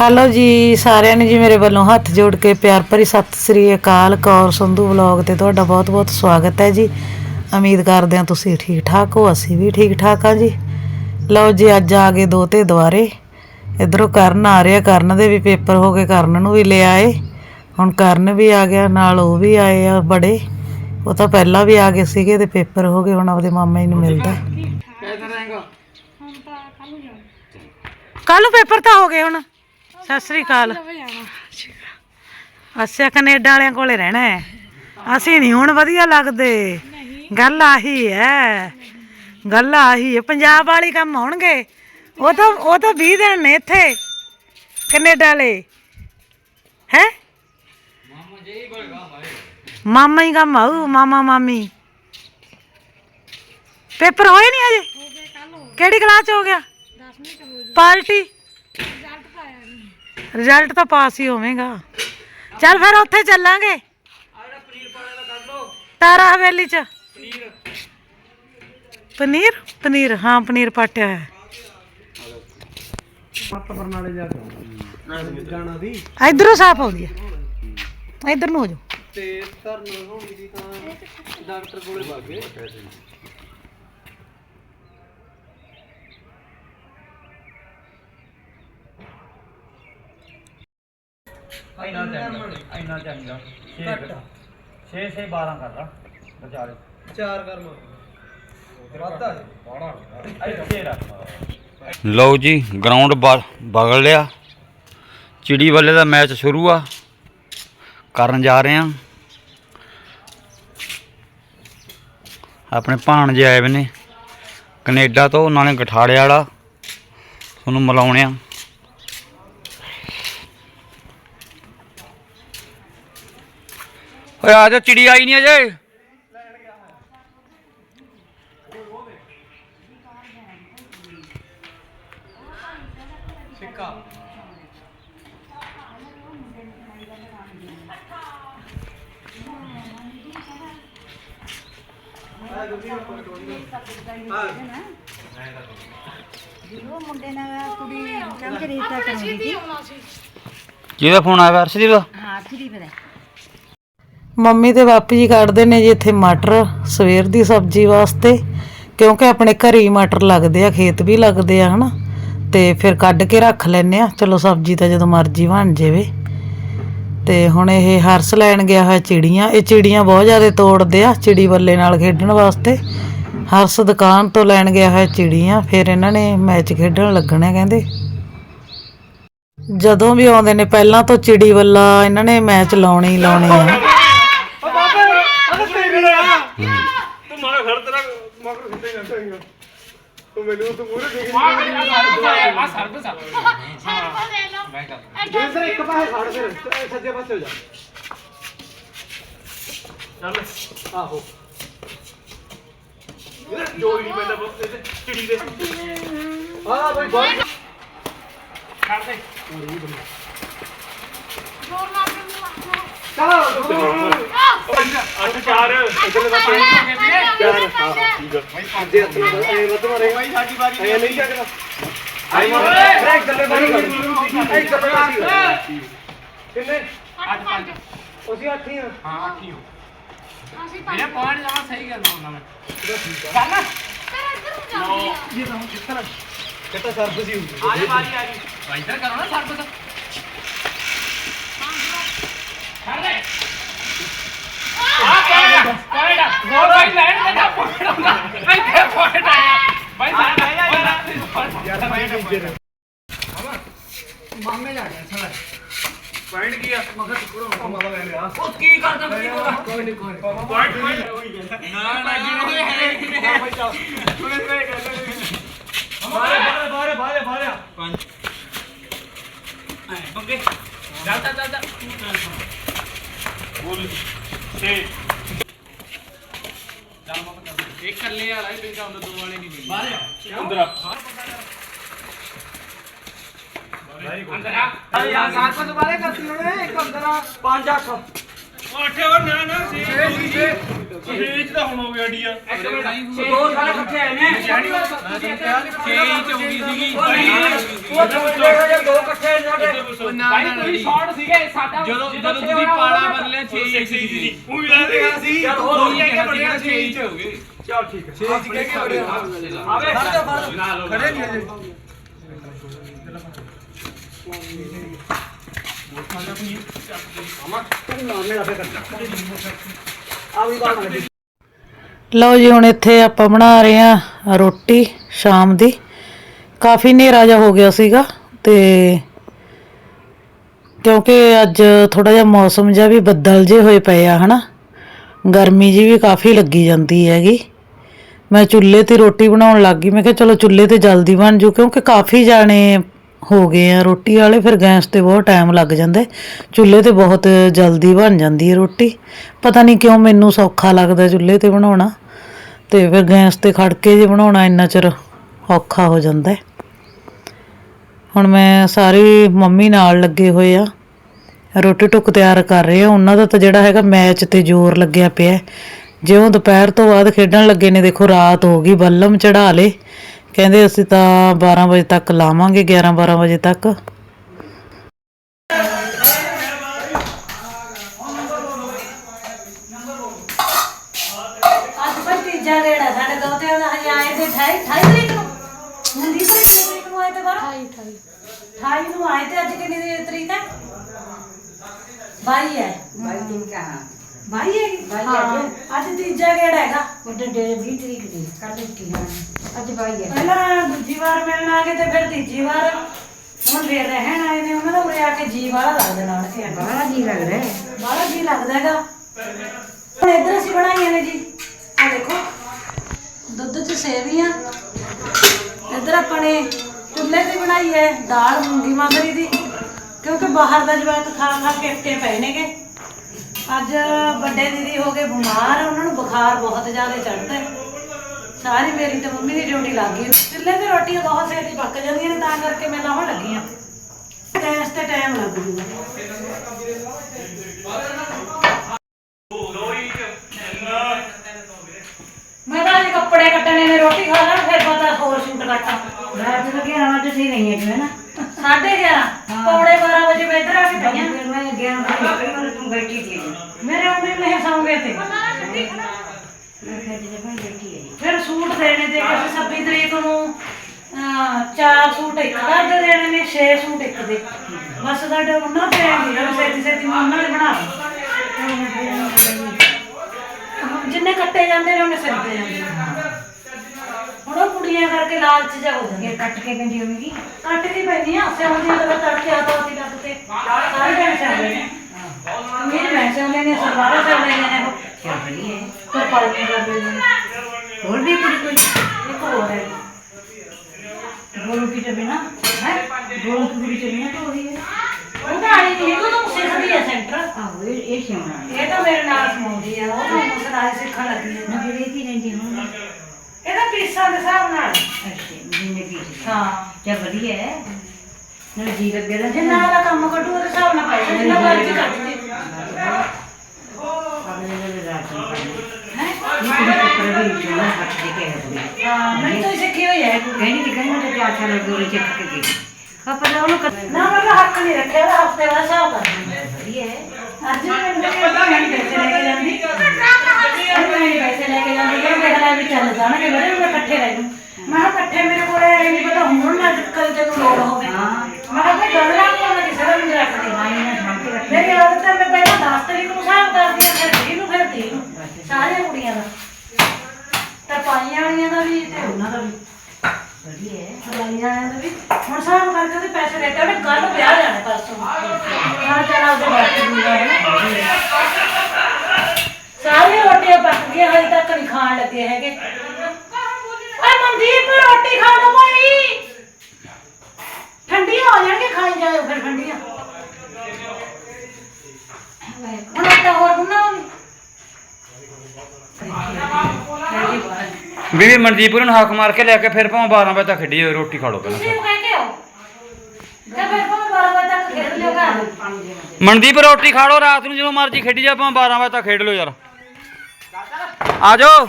Hello ਜੀ, ਸਾਰਿਆਂ ਨੂੰ ਜੀ ਮੇਰੇ ਵੱਲੋਂ ਹੱਥ ਜੋੜ ਕੇ ਪਿਆਰ ਭਰੀ ਸਤਿ ਸ੍ਰੀ ਅਕਾਲ ਕੌਰ ਸੰਧੂ ਵਲੌਗ ਤੇ ਤੁਹਾਡਾ ਬਹੁਤ-ਬਹੁਤ ਸਵਾਗਤ ਹੈ ਜੀ। ਉਮੀਦ ਕਰਦੇ ਹਾਂ ਤੁਸੀਂ ਠੀਕ ਠਾਕ ਹੋ, ਅਸੀਂ ਵੀ ਠੀਕ ਠਾਕ ਹਾਂ ਜੀ। ਲਓ ਜੀ, ਅੱਜ ਆ ਗਏ ਦੋ ਤੇ ਦੁਆਰੇ। ਇਧਰੋਂ ਕਰਨ ਆ ਰਿਹਾ, ਕਰਨ ਦੇ ਵੀ ਪੇਪਰ ਹੋ ਗਏ, ਕਰਨ ਨੂੰ ਵੀ ਲੈ ਆਏ। ਹੁਣ ਕਰਨ ਵੀ ਆ ਗਿਆ, ਨਾਲ ਉਹ ਵੀ ਆਏ ਆ ਬੜੇ। ਉਹ ਤਾਂ ਪਹਿਲਾਂ ਵੀ ਆ ਗਏ ਸੀਗੇ ਤੇ ਪੇਪਰ ਹੋ ਗਏ, ਹੁਣ ਆਪਦੇ ਮਾਮਾ ਜੀ ਨੂੰ ਮਿਲਦਾ। ਕੱਲ ਪੇਪਰ ਤਾਂ ਹੋ ਗਏ ਹੁਣ। ਸਤਿ ਸ੍ਰੀ ਅਕਾਲ। ਅੱਛਾ ਕੈਨੇਡਾ ਵਾਲਿਆਂ ਕੋਲੇ ਰਹਿਣਾ ਹੈ। ਅਸੀਂ ਨਹੀਂ ਹੁਣ ਵਧੀਆ ਲੱਗਦੇ। ਗੱਲ ਆਹੀ ਹੈ। ਗੱਲ ਆਹੀ ਹੈ। ਪੰਜਾਬ ਵਾਲੀ ਕੰਮ ਹੋਣਗੇ ਉਹ ਤਾਂ ਉਹ ਤਾਂ 20 ਦਿਨ ਨੇ ਇੱਥੇ, ਕੈਨੇਡਾ ਵਾਲੇ। ਹੈ? ਮਾਮਾ ਹੀ ਕੰਮ ਆਊ, ਮਾਮਾ, ਮਾਮੀ। ਪੇਪਰ ਹੋਏ ਨਹੀਂ ਅਜੇ ਕਿਹੜੀ ਕਲਾਸ ਚ ਹੋ ਗਿਆ? ਪਾਰਟੀ? ਰਿਜ਼ਲਟ ਤਾਂ ਪਾਸ ਹੀ ਹੋਵੇਗਾ। ਚੱਲ ਫਿਰ ਉੱਥੇ ਚੱਲਾਂਗੇ। ਤਾਰਾ ਹਵੇਲੀ ਚ। ਪਨੀਰ? ਪਨੀਰ, ਹਾਂ, ਪਨੀਰ ਪਾਟਿਆ ਹੈ ਜਾਣਾ ਦੀ ਇਧਰੋਂ ਸਾਫ਼ ਆਉਂਦੀ ਹੈ ਇਧਰ ਨੂੰ ਹੋ ਜਾਓ। ਤੇ ਧਰਨ ਹੋਣੀ ਦੀ ਤਾਂ ਡਾਕਟਰ ਕੋਲੇ ਭਾਗੇ ਇੰਨਾ ਚਾਹੀਦਾ ਇੰਨਾ ਚਾਹੀਦਾ 6 6 6 12 ਕਰ ਲਾ ਵਿਚਾਰੇ ਚਾਰ ਕਰਮ ਵਾਧਾ ਇੱਥੇ ਰੱਖ ਲਓ ਜੀ ਗਰਾਊਂਡ ਬਗਲ ਲਿਆ। ਚਿੜੀ ਵੱਲੇ ਦਾ ਮੈਚ ਸ਼ੁਰੂ ਆ। ਕਰਨ ਜਾ ਰਹੇ ਆ। ਆਪਣੇ ਭਾਣਜੇ ਆਏ ਨੇ। ਕੈਨੇਡਾ ਤੋਂ ਨਾਲੇ ਗਠਾੜੇ ਵਾਲਾ। ਤੁਹਾਨੂੰ ਮਿਲਾਉਣੇ ਆ ਓਏ ਆ ਜਾ ਚਿੜੀ ਆਈ ਨਹੀਂ ਅਜੇ। ਸਿੱਕਾ। ਮੁੰਡੇ ਨਾਲ ਕੁੜੀ ਕੰਮ ਕਰੀ ਤਾਂ ਕਰਾਉਂਦੀ ਸੀ ਜਿਹਦਾ ਫੋਨ ਆਇਆ ਵਰਸ਼ਦੀਪ ਦਾ? ਹਾਂ ਫਰੀ ਫਿਰ ਮੰਮੀ ਤੇ ਬਾਪੂ ਜੀ ਕੱਢਦੇ ਨੇ ਜੀ ਇੱਥੇ ਮਟਰ, ਸਵੇਰ ਦੀ ਸਬਜ਼ੀ ਵਾਸਤੇ, ਕਿਉਂਕਿ ਆਪਣੇ ਘਰੇ ਹੀ ਮਟਰ ਲੱਗਦੇ ਆ, ਖੇਤ ਵੀ ਲੱਗਦੇ ਆ, ਹਨਾ। ਤੇ ਫਿਰ ਕੱਢ ਕੇ ਰੱਖ ਲੈਨੇ ਆ, ਚਲੋ ਸਬਜ਼ੀ ਤਾਂ ਜਦੋਂ ਮਰਜ਼ੀ ਬਣ ਜਾਵੇ। ਤੇ ਹੁਣ ਇਹ ਹਰਸ ਲੈਣ ਗਿਆ ਹੋਇਆ ਚਿੜੀਆਂ, ਇਹ ਚਿੜੀਆਂ ਬਹੁਤ ਜ਼ਿਆਦਾ ਤੋੜਦੇ ਆ, ਚਿੜੀ ਬੱਲੇ ਨਾਲ ਖੇਡਣ ਵਾਸਤੇ। ਹਰਸ ਦੁਕਾਨ ਤੋਂ ਲੈਣ ਗਿਆ ਹੋਇਆ ਚਿੜੀਆਂ, ਫਿਰ ਇਹਨਾਂ ਨੇ ਮੈਚ ਖੇਡਣ ਲੱਗਣਾ ਕਹਿੰਦੇ। ਜਦੋਂ ਵੀ ਆਉਂਦੇ ਨੇ, ਪਹਿਲਾਂ ਤੋਂ ਚਿੜੀ ਬੱਲਾ ਇਹਨਾਂ ਨੇ ਮੈਚ ਲਾਉਣੇ ਹੀ ਲਾਉਣੇ ਆ। ਤੂੰ ਮਾਰਾ ਖੜ ਤੇਰਾ ਮਗਰ ਖਿੱਤੇ ਨਾ ਚਾਹੀਦਾ ਤੂੰ ਮੈਨੂੰ ਤੂੰ ਮੂਰੇ ਦੇਖ ਇਹ ਸਰ ਇੱਕ ਪਾਸੇ ਖੜ ਫਿਰ ਤੇ ਸੱਜੇ ਪਾਸੇ ਹੋ ਜਾ ਚੱਲ ਆਹੋ ਇਹ ਜੋੜੀ ਨਹੀਂ ਪੈਂਦਾ ਬਹੁਤ ਇਹਦੇ ਚਿੜੀ ਦੇ ਹਾਂ ਬਈ ਬਹੁਤ ਛੱਡ ਦੇ ਚਲੋ ਅੱਠ ਚਾਰ। ਇਧਰਲੇ ਪਾਸੇ। ਚਾਰ। ਹਾਂ ਠੀਕ ਆ। ਜੇ ਹੱਥ ਨਾਲ ਐ ਵੱਧ ਮਾਰੇ। ਬਾਈ ਸਾਡੀ ਵਾਰੀ ਐ ਨਹੀਂ ਚੱਕਦਾ। ਆਈ ਮਾਰੇ। ਬ੍ਰੇਕ ਥੱਲੇ ਮਾਰੀ। ਐ ਚੱਕਦਾ ਕਿੰਨੇ? ਅੱਜ ਪੰਜ। ਉਸੇ ਅੱਠ ਹੀ ਆ। ਹਾਂ ਅੱਠ ਹੀ ਹੋ। ਪੁਆਇੰਟ ਜਮਾ ਸਹੀ ਹੁੰਦਾ ਮੈਂ ਹੁੰਦੀ ਵਾਰੀ ਆ ਗਈ। ਇੱਧਰ ਕਰੋ ਨਾ ਸਰਫ ਪੁਆਇੰਟ ਕੀ ਆ ਮਗਰ ਟੁਕੜੋ ਮਗਰ ਲੈ ਲਿਆ ਉਹ ਕੀ ਕਰਦਾ ਕੋਈ ਨਹੀਂ ਕੋਈ ਨਹੀਂ ਪੁਆਇੰਟ ਪੁਆਇੰਟ ਨਾ ਨਾ ਜੀ ਹਾਂ ਭਾਈ ਚੱਲ ਸੁਣੇ ਸੁਣੇ ਗੱਲ ਬਾਰੇ ਬਾਰੇ ਬਾਰੇ ਬਾਰੇ ਬਾਰੇ ਪੰਜ ਐ ਬੰਗੇ ਚੱਲ ਚੱਲ ਚੱਲ ਬੋਲ ਛੇ ਇੱਕ ਕੱਲੇ ਵਾਲਾ ਹੀ ਬਿੰਗਾ ਹੁੰਦਾ ਦੋ ਵਾਲੇ ਨਹੀਂ ਮਿਲਦੇ ਬਾਹਰ ਅੰਦਰ ਆ। ਅੰਦਰ ਆ। ਯਾਰ ਸਾਤ ਤੋਂ ਦੁਬਾਰੇ ਕਰਤੀ ਉਹਨੇ ਇੱਕ ਅੰਦਰ ਆ ਪੰਜ ਅੱਠੇ। ਨਾ ਨਾ ਛੇ ਤਾਂ ਹੁਣ ਹੋ ਗਿਆ ਡੀ ਆ ਦੋ ਸਾਰੇ ਇਕੱਠੇ ਆਏ ਨੇ। ਛੇ ਚ ਹੋ ਗਈ ਸੀਗੀ ਉਹ ਦੋ ਇਕੱਠੇ ਸਾਡੇ ਭਾਈ ਕੋਈ ਸ਼ਾਟ ਸੀਗੇ ਸਾਡਾ ਜਦੋਂ ਜਦੋਂ ਤੁਸੀਂ ਪਾਲਾ ਬਦਲਿਆ 6 1 ਸੀ ਉਹ ਲੈ ਰਿਹਾ ਸੀ। ਚਲ ਹੋਰ ਹੋ ਗਿਆ ਬੜਿਆ 6 ਇੰਚ ਹੋ ਗਏ ਚਲ ਠੀਕ ਹੈ। 6 ਇੰਚ ਕਹਿ ਕੇ ਬੜਿਆ? ਆਵੇ ਖੜੇ ਨਹੀਂ ਅਜੇ ਲਓ ਜੀ ਹੁਣ ਇੱਥੇ ਆਪਾਂ ਬਣਾ ਰਹੇ ਆ ਰੋਟੀ ਸ਼ਾਮ ਦੀ। ਕਾਫੀ ਹਨੇਰਾ ਜਿਹਾ ਹੋ ਗਿਆ ਸੀਗਾ ਤੇ ਕਿਉਂਕਿ ਅੱਜ ਥੋੜਾ ਜਿਹਾ ਮੌਸਮ ਜਿਹਾ ਵੀ ਬੱਦਲ ਜੇ ਹੋਏ ਪਏ ਆ, ਹਨਾ? ਗਰਮੀ ਜੀ ਵੀ ਕਾਫੀ ਲੱਗੀ ਜਾਂਦੀ ਹੈਗੀ। ਮੈਂ ਚੁੱਲ੍ਹੇ ਤੇ ਰੋਟੀ ਬਣਾਉਣ ਲੱਗ ਗਈ, ਮੈਂ ਕਿਹਾ ਚਲੋ ਚੁੱਲ੍ਹੇ ਤੇ ਜਲਦੀ ਬਣ ਜੂ, ਕਿਉਂਕਿ ਕਾਫੀ ਜਾਣੇ ਹੋ ਗਏ ਆ ਰੋਟੀ ਵਾਲੇ, ਫਿਰ ਗੈਸ ਤੇ ਬਹੁਤ ਟਾਈਮ ਲੱਗ ਜਾਂਦਾ। ਚੁੱਲ੍ਹੇ ਤੇ ਬਹੁਤ ਜਲਦੀ ਬਣ ਜਾਂਦੀ ਹੈ ਰੋਟੀ। ਪਤਾ ਨਹੀਂ ਕਿਉਂ ਮੈਨੂੰ ਸੌਖਾ ਲੱਗਦਾ ਚੁੱਲ੍ਹੇ ਤੇ ਬਣਾਉਣਾ, ਤੇ ਫਿਰ ਗੈਸ ਤੇ ਖੜ ਕੇ ਜੇ ਬਣਾਉਣਾ ਇੰਨਾ ਚਿਰ ਔਖਾ ਹੋ ਜਾਂਦਾ ਹੁਣ ਮੈਂ ਸਾਰੀ ਮੰਮੀ ਨਾਲ ਲੱਗੇ ਹੋਏ ਆ। ਰੋਟੀ ਟੁੱਕ ਤਿਆਰ ਕਰ ਰਹੇ ਆ। ਉਹਨਾਂ ਦਾ ਤਾਂ ਜਿਹੜਾ ਹੈਗਾ ਮੈਚ ਤੇ ਜ਼ੋਰ ਲੱਗਿਆ ਪਿਆ। ਹੈ। ਜਿਉਂ ਦੁਪਹਿਰ ਤੋਂ ਬਾਅਦ ਖੇਡਣ ਲੱਗੇ ਨੇ, ਦੇਖੋ ਰਾਤ ਹੋ ਗਈ, ਬੱਲਮ ਚੜਾ ਲੇ ਕਹਿੰਦੇ ਅਸੀਂ ਤਾਂ 12 ਵਜੇ ਤੱਕ ਲਾਵਾਂਗੇ 11 12 ਵਜੇ ਤੱਕ। 28 ਨੂੰ ਆਏ ਤੇ ਅੱਜ ਕਿੰਨੀ ਦੀ ਤਰੀਕ ਹੈ? 22 ਹੈ। 22 ਦਿਨ ਕਾ ਹਾਂ। 22 ਹੈ? ਹਾਂ ਅੱਜ ਤੀਜਾ ਗੇੜਾ ਹੈਗਾ। ਉਹਦੇ ਡੇਢ 20 ਤਰੀਕ ਦੀ ਕੱਲ ਦਿੱਤੀ ਹਾਂ। ਅੱਜ 22 ਹੈ। ਪਹਿਲਾਂ ਦੂਜੀ ਵਾਰ ਮਿਲਣ ਆ ਗਏ ਤੇ ਫਿਰ ਤੀਜੀ ਵਾਰ। ਹੁਣ ਫੇਰ ਰਹਿਣ ਆਏ ਨੇ ਉਹਨਾਂ ਦਾ ਉਰੇ ਆ ਕੇ ਜੀ ਵਾਲਾ ਲੱਗਦਾ ਨਾਲ ਕੇ। ਬਾਹਲਾ ਜੀ ਲੱਗਦਾ ਹੈ। ਬਾਹਲਾ ਜੀ ਲੱਗਦਾ ਹੈਗਾ। ਹੁਣ ਇੱਧਰ ਅਸੀਂ ਬਣਾਈਆਂ ਨੇ ਜੀ। ਆ ਦੇਖੋ। ਦੁੱਧ ਚ ਸੇਵੀਆਂ। ਇੱਧਰ ਆਪਾਂ ਨੇ ਚੁੱਲ੍ਹੇ ਦੀ ਬਣਾਈ ਹੈ, ਦਾਲ, ਮੂੰਗੀ ਮਸਰੀ ਦੀ। ਕਿਉਂਕਿ ਬਾਹਰ ਦਾ ਜਵਾਕ ਖਾ ਖਾ ਕੇ ਅੱਕੇ ਪਏ ਨੇਗੇ। ਅੱਜ ਵੱਡੇ ਦੀਦੀ ਹੋ ਗਏ ਬਿਮਾਰ, ਉਹਨਾਂ ਨੂੰ ਬੁਖਾਰ ਬਹੁਤ ਜ਼ਿਆਦਾ ਚੜਦਾ ਸਾਰੀ ਮੇਰੀ ਤੇ ਮੰਮੀ ਦੀ ਡਿਊਟੀ ਲੱਗ ਗਈ। ਚੁੱਲ੍ਹੇ ਤੇ ਰੋਟੀਆਂ ਬਹੁਤ ਛੇਤੀ ਪੱਕ ਜਾਂਦੀਆਂ ਨੇ, ਤਾਂ ਕਰਕੇ ਮੈਂ ਲਾਉਣ ਲੱਗੀ ਆ ਗੈਸ ਤੇ ਟਾਈਮ ਲੱਗ ਜੂਗਾ। ਮੈਂ ਤਾਂ ਅੱਜ ਕੱਪੜੇ ਕੱਟਣੇ ਨੇ, ਰੋਟੀ ਖਾ ਲੈਣ, ਫਿਰ ਪਤਾ ਹੋਰ ਸ਼ੂਟ ਕੱਟਾਂ। ਰਾਤ ਨੂੰ ਗਿਆ ਅੱਜ ਸੀ ਨਹੀਂ ਹੈ ਨਾ? ਸਾਢੇ 11 ਪੌਣੇ 12 ਵਜੇ ਮੈਂ ਇੱਧਰ ਆ ਕੇ ਪਈਆਂ ਫਿਰ ਮੈਂ 11 ਵਜੇ ਫਿਰ ਤੂੰ ਬੈਠੀ ਸੀ। ਮੇਰੇ ਆਉਂਦੇ ਮੈਂ ਸੌਂ ਗਏ ਤੇ। ਫਿਰ ਸੂਟ ਦੇਣੇ ਤੇ ਅਸੀਂ 26 ਤਰੀਕ ਨੂੰ ਚਾਰ ਸੂਟ ਇੱਕ ਕਰ ਦੇਣੇ ਨੇ 6 ਸੂਟ ਇੱਕ ਦੇ। ਬਸ ਸਾਡੇ ਉਹਨਾਂ ਤੇ ਆ ਸੇਤੀ ਸੇਤੀ ਮੈਂ ਉਹਨਾਂ ਦੇ ਬਣਾ ਜਿੰਨੇ ਕੱਟੇ ਜਾਂਦੇ ਨੇ ਉਹਨੇ ਸਿਰਦੇ ਜਾਂਦੇ ਨੇ। ਹੁਣ ਉਹ ਕੁੜੀਆਂ ਕਰਕੇ ਲਾਲਚ ਜਾ ਹੋ ਜਾਂਦੇ। ਕੱਟ ਕੇ ਪੈਂਦੀ ਹੋਵੇਗੀ ਕੱਟ ਕੇ ਪੈਂਦੀ ਆ ਸੇ ਹੁੰਦੀ ਤਾਂ ਤੜਕੇ ਆ ਤਾਂ ਅਸੀਂ ਲੱਗ ਤੇ ਸਾਰੇ ਜਣੇ ਚਾਹੁੰਦੇ ਨੇ। ਮੇਰੇ ਮੈਂ ਚਾਹੁੰਦੇ ਨੇ ਸਰਵਾਰਾ ਚਾਹੁੰਦੇ ਨੇ। ਉਹ ਕਿਆ ਬੜੀ ਹੈ ਪਰ ਪਾਲਣੀ ਕਰਦੇ ਨੇ। ਹੋਰ ਵੀ ਕੁੜੀ ਕੋਈ? ਇੱਕ ਹੋਰ ਹੈ। ਗੋਰੂ ਕੀ ਤੇ ਬਿਨਾ ਹੈ? ਗੋਰੂ ਕੀ ਕੁੜੀ ਬਿਨਾ ਤਾਂ ਉਹੀ ਹੈ? ਉਹ ਤਾਂ ਆਈ ਨਹੀਂ ਉਹ ਤਾਂ ਸਿੱਖਦੀ ਹੈ ਸੈਂਟਰ। ਆਹੋ ਇਹ ਇਹ ਸਿਆਣਾ ਇਹ ਤਾਂ ਮੇਰੇ ਨਾਲ ਸਮਾਉਂਦੀ ਆ ਉਹ ਤਾਂ ਮੁਸਰਾਈ ਸਿੱਖਣ ਲੱਗੀ ਹੈ ਨਾ ਫਿਰ ਇਹ ਕੀ ਰਹਿੰਦੀ ਹੁਣ। ਪੀਸਾਂ ਦੇ ਹਿਸਾਬ ਨਾਲ। ਜਿੰਨੇ ਪੀਸ ਹਾਂ। ਜੇ ਵਧੀਆ ਹੈ। ਨਾ ਜੀ ਲੱਗੇ ਦਾ ਜਿੰਨਾ ਵਾਲਾ ਕੰਮ ਕੱਢੂ ਉਹਦੇ ਹਿਸਾਬ ਨਾਲ ਪੈਸੇ ਜਿੰਨਾ ਮਰਜ਼ੀ ਕੱਢ ਦੇ ਹਾਂ। ਮੈਂ ਤਾਂ ਸਿੱਖੀ ਹੋਈ ਹੈ ਕਹਿੰਦੀ ਕਿ ਕਹਿੰਦੀ ਤੇ ਚਾਰ ਸਾਲ ਦੂਰੇ ਚੱਕ ਕੇ ਗਈ। ਆਪਾਂ ਤਾਂ ਉਹਨੂੰ ਨਾ ਮੈਂ ਹੱਕ ਨਹੀਂ ਰੱਖਿਆ ਹਫ਼ਤੇ ਬਾਅਦ ਹਿਸਾਬ ਕਰ ਵਧੀਆ ਅੱਜ ਮੈਨੂੰ ਪਤਾ ਨਹੀਂ ਪੈਸੇ ਲੈ ਕੇ ਜਾਂਦੀ ਮੈਂ ਪੈਸੇ ਲੈ ਕੇ ਜਾਂਦੀ ਕਿ ਮੈਂ ਹਲਾ ਵੀ ਚੱਲ ਜਾਣਗੇ ਮੇਰੇ ਮੈਂ ਇਕੱਠੇ ਰਹਿ ਜੂ ਮੈਂ ਕਿਹਾ ਇਕੱਠੇ ਮੇਰੇ ਕੋਲ ਇਹ ਨਹੀਂ ਪਤਾ ਹੁਣ ਨਾ ਕੱਲ ਤੇ ਨੂੰ ਲੋੜ ਹੋਵੇ। ਮੈਂ ਕਿਹਾ ਕੋਈ ਗੱਲ ਨਾ ਕੋਈ ਕਿਸੇ ਦਾ ਨਹੀਂ ਰੱਖਦੀ। ਮੇਰੀ ਆਦਤ ਹੈ ਮੈਂ ਪਹਿਲਾਂ 10 ਤਰੀਕ ਨੂੰ ਹਿਸਾਬ ਕਰਦੀ ਹਾਂ ਫਿਰ 20 ਨੂੰ ਫਿਰ 30 ਨੂੰ ਸਾਰੀਆਂ ਕੁੜੀਆਂ ਦਾ। ਤਾਂ ਪਾਈਆਂ ਵਾਲੀਆਂ ਦਾ ਵੀ ਤੇ ਉਹਨਾਂ ਦਾ ਵੀ। ਵਧੀਆ ਹੈ ਪਾਈਆਂ ਵਾਲਿਆਂ ਦਾ ਵੀ। ਹੁਣ ਹਿਸਾਬ ਕਰਕੇ ਉਹਦੇ ਪੈਸੇ ਲੈ ਕੇ ਉਹਨੇ ਕੱਲ ਵਿਆਹ ਜਾਣਾ ਪਰਸੋਂ। ਹਾਂ ਚਲ ਉਹਦੇ ਬਾਅਦ ਦੂੰਗਾ ਹੈ। ਸਾਰੀਆਂ ਰੋਟੀਆਂ ਪੱਕ ਗਈਆਂ ਹਜੇ ਤੱਕ ਲੱਗੇ ਹੈਗੇ। ਓਏ ਮਨਦੀਪ ਰੋਟੀ ਖਾ ਲਓ ਭਾਈ। ਠੰਡੀਆਂ ਹੋ ਜਾਣਗੀਆਂ ਖਾਈ ਜਾਇਓ ਫਿਰ ਠੰਡੀਆਂ। ਹੁਣ ਆਟਾ ਹੋਰ ਗੁੰਨਾਵਾਂਗੇ ਬੀਬੀ ਮਨਦੀਪੁਰ ਨੂੰ ਹੱਕ ਮਾਰ ਕੇ ਲੈ ਕੇ ਫਿਰ ਭਾਵੇਂ 12 ਵਜੇ ਤੱਕ ਖੇਡੀ ਜਾਓ, ਰੋਟੀ ਖਾ ਲਓ ਪਹਿਲਾਂ ਤੁਸੀਂ ਕਹਿ ਕੇ ਆਓ। ਤੇ ਫਿਰ ਭਾਵੇਂ 12 ਵਜੇ ਤੱਕ ਖੇਡ ਲਿਓ ਘਰ। ਮਨਦੀਪ ਰੋਟੀ ਖਾ ਲਓ ਰਾਤ ਨੂੰ ਜਦੋਂ ਮਰਜ਼ੀ ਖੇਡੀ ਜਾ ਭਾਵੇਂ 12 ਵਜੇ ਤੱਕ ਖੇਡ ਲਓ ਯਾਰ। ਆ ਜਾਓ।